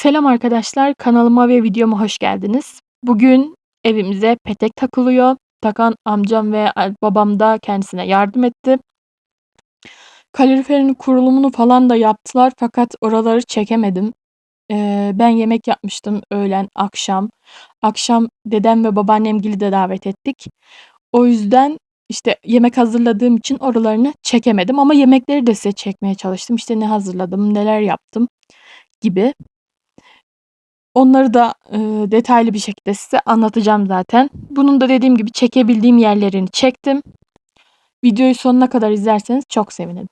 Selam arkadaşlar, kanalıma ve videoma hoş geldiniz. Bugün evimize petek takılıyor. Takan amcam ve babam da kendisine yardım etti. Kaloriferin kurulumunu falan da yaptılar fakat oraları çekemedim. Eee, ben yemek yapmıştım öğlen, akşam. Akşam dedem ve babaannemgili de davet ettik. O yüzden, işte, yemek hazırladığım için oralarını çekemedim ama yemekleri de size çekmeye çalıştım. İşte, ne hazırladım, neler yaptım gibi. Onları da, ııı, detaylı bir şekilde size anlatacağım zaten. Bunun da dediğim gibi çekebildiğim yerlerini çektim. Videoyu sonuna kadar izlerseniz çok sevinirim.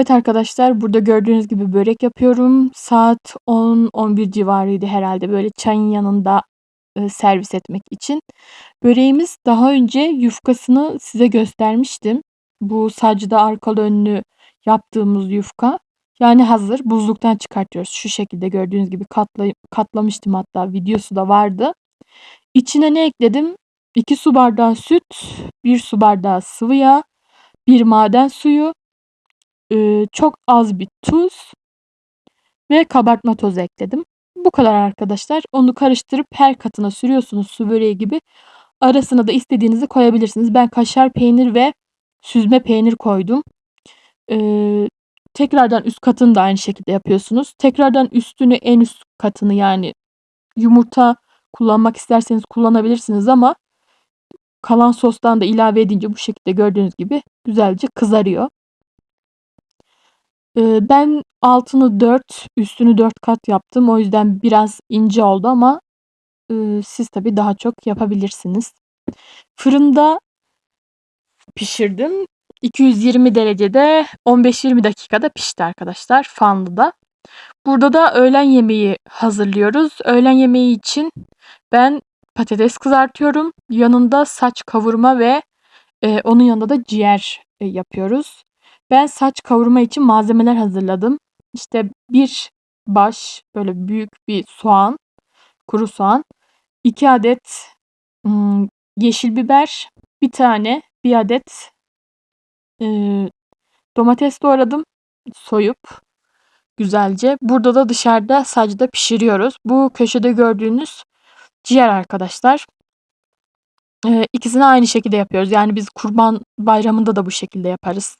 Evet arkadaşlar burada gördüğünüz gibi börek yapıyorum. Saat 10-11 civarıydı herhalde böyle çayın yanında e, servis etmek için. Böreğimiz daha önce yufkasını size göstermiştim. Bu sacda arkalı önlü yaptığımız yufka. Yani hazır buzluktan çıkartıyoruz. Şu şekilde gördüğünüz gibi katla, katlamıştım hatta videosu da vardı. İçine ne ekledim? 2 su bardağı süt, 1 su bardağı sıvı yağ, 1 maden suyu, e, çok az bir tuz ve kabartma tozu ekledim. Bu kadar arkadaşlar. Onu karıştırıp her katına sürüyorsunuz su böreği gibi. Arasına da istediğinizi koyabilirsiniz. Ben kaşar peynir ve süzme peynir koydum. Ee, tekrardan üst katını da aynı şekilde yapıyorsunuz. Tekrardan üstünü en üst katını yani yumurta kullanmak isterseniz kullanabilirsiniz ama kalan sostan da ilave edince bu şekilde gördüğünüz gibi güzelce kızarıyor. Ee, ben altını 4, üstünü 4 kat yaptım. O yüzden biraz ince oldu ama e, siz tabii daha çok yapabilirsiniz. Fırında pişirdim. 220 derecede 15-20 dakikada pişti arkadaşlar fanlıda. Burada da öğlen yemeği hazırlıyoruz. Öğlen yemeği için ben patates kızartıyorum. Yanında saç kavurma ve e, onun yanında da ciğer e, yapıyoruz. Ben saç kavurma için malzemeler hazırladım. İşte bir baş böyle büyük bir soğan, kuru soğan, iki adet ım, yeşil biber, bir tane bir adet e, domates doğradım soyup güzelce. Burada da dışarıda sacda pişiriyoruz. Bu köşede gördüğünüz ciğer arkadaşlar. Ee, ikisini aynı şekilde yapıyoruz. Yani biz kurban bayramında da bu şekilde yaparız.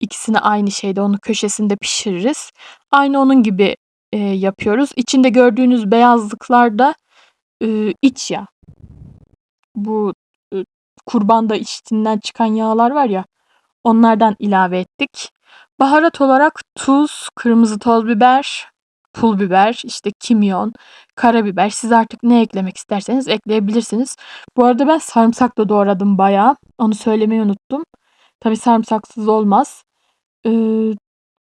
İkisini aynı şeyde onu köşesinde pişiririz. Aynı onun gibi e, yapıyoruz. İçinde gördüğünüz beyazlıklar da e, iç yağ. Bu e, kurbanda içtiğinden çıkan yağlar var ya onlardan ilave ettik. Baharat olarak tuz, kırmızı toz biber, pul biber, işte kimyon, karabiber. Siz artık ne eklemek isterseniz ekleyebilirsiniz. Bu arada ben sarımsak da doğradım bayağı. Onu söylemeyi unuttum. Tabi sarımsaksız olmaz. Ee,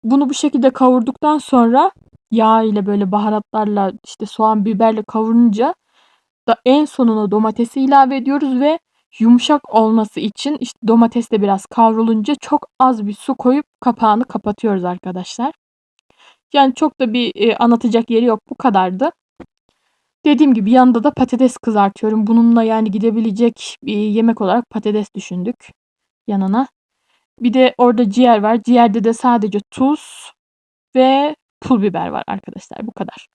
bunu bu şekilde kavurduktan sonra yağ ile böyle baharatlarla işte soğan biberle kavurunca da en sonuna domatesi ilave ediyoruz ve yumuşak olması için işte domates de biraz kavrulunca çok az bir su koyup kapağını kapatıyoruz arkadaşlar. Yani çok da bir e, anlatacak yeri yok bu kadardı. Dediğim gibi yanında da patates kızartıyorum. Bununla yani gidebilecek bir yemek olarak patates düşündük yanına. Bir de orada ciğer var. Ciğerde de sadece tuz ve pul biber var arkadaşlar. Bu kadar.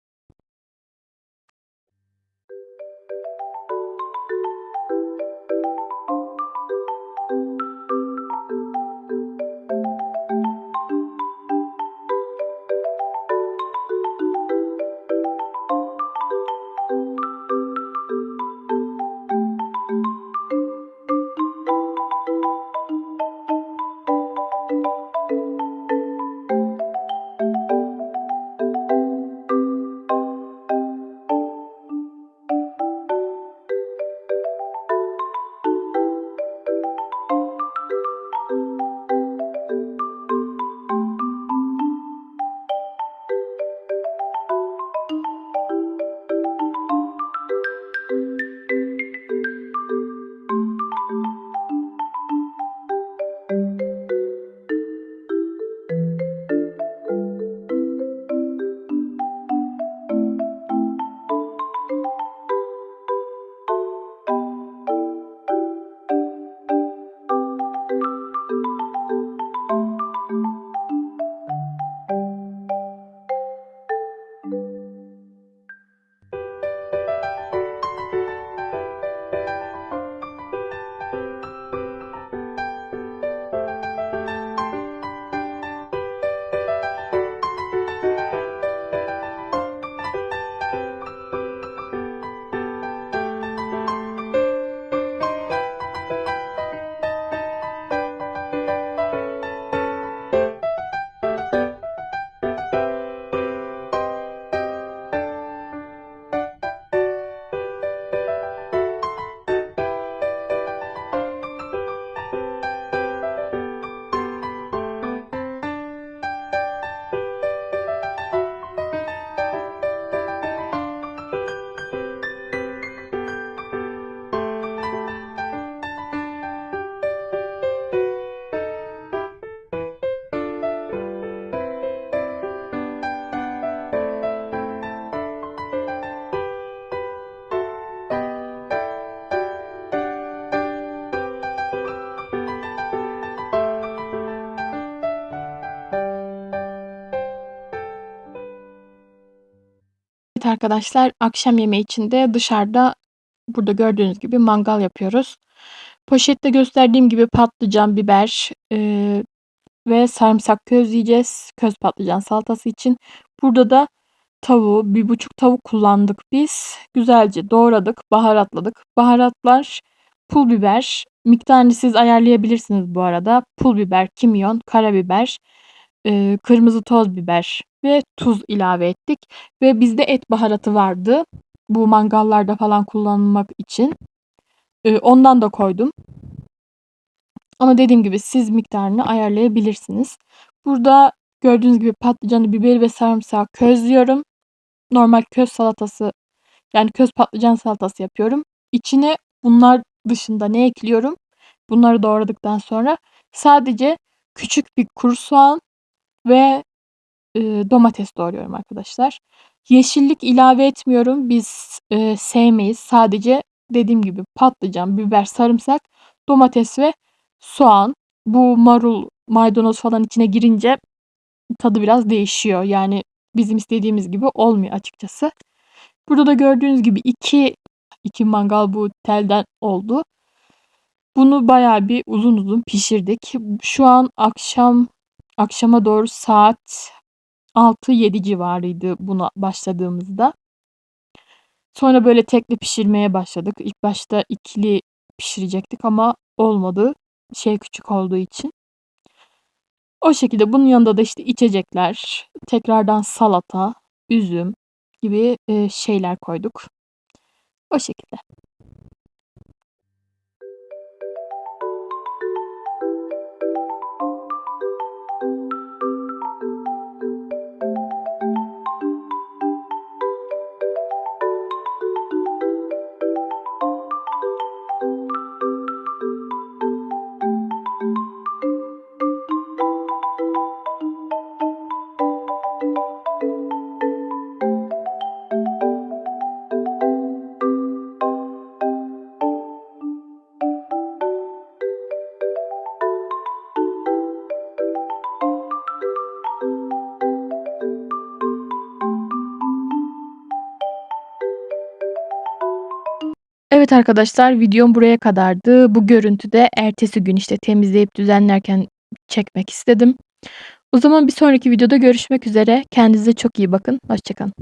Arkadaşlar akşam yemeği için de dışarıda burada gördüğünüz gibi mangal yapıyoruz. Poşette gösterdiğim gibi patlıcan, biber eee, ve sarımsak közleyeceğiz. Köz patlıcan salatası için. Burada da tavuğu, bir buçuk tavuk kullandık biz. Güzelce doğradık, baharatladık. Baharatlar pul biber, miktarını siz ayarlayabilirsiniz bu arada. Pul biber, kimyon, karabiber, eee, kırmızı toz biber ve tuz ilave ettik. Ve bizde et baharatı vardı. Bu mangallarda falan kullanmak için. Eee, ondan da koydum. Ama dediğim gibi siz miktarını ayarlayabilirsiniz. Burada gördüğünüz gibi patlıcanı, biberi ve sarımsağı közlüyorum. Normal köz salatası yani köz patlıcan salatası yapıyorum. İçine bunlar dışında ne ekliyorum? Bunları doğradıktan sonra sadece küçük bir kuru soğan ve eee, domates doğruyorum arkadaşlar. Yeşillik ilave etmiyorum. Biz eee, sevmeyiz. Sadece dediğim gibi patlıcan, biber, sarımsak, domates ve soğan. Bu marul, maydanoz falan içine girince tadı biraz değişiyor. Yani bizim istediğimiz gibi olmuyor açıkçası. Burada da gördüğünüz gibi iki iki mangal bu telden oldu. Bunu bayağı bir uzun uzun pişirdik. Şu an akşam akşama doğru saat 6-7 civarıydı buna başladığımızda. Sonra böyle tekli pişirmeye başladık. İlk başta ikili pişirecektik ama olmadı. Şey küçük olduğu için. O şekilde bunun yanında da işte içecekler, tekrardan salata, üzüm gibi şeyler koyduk. O şekilde. Evet arkadaşlar videom buraya kadardı. Bu görüntüde ertesi gün işte temizleyip düzenlerken çekmek istedim. O zaman bir sonraki videoda görüşmek üzere. Kendinize çok iyi bakın. Hoşça kalın.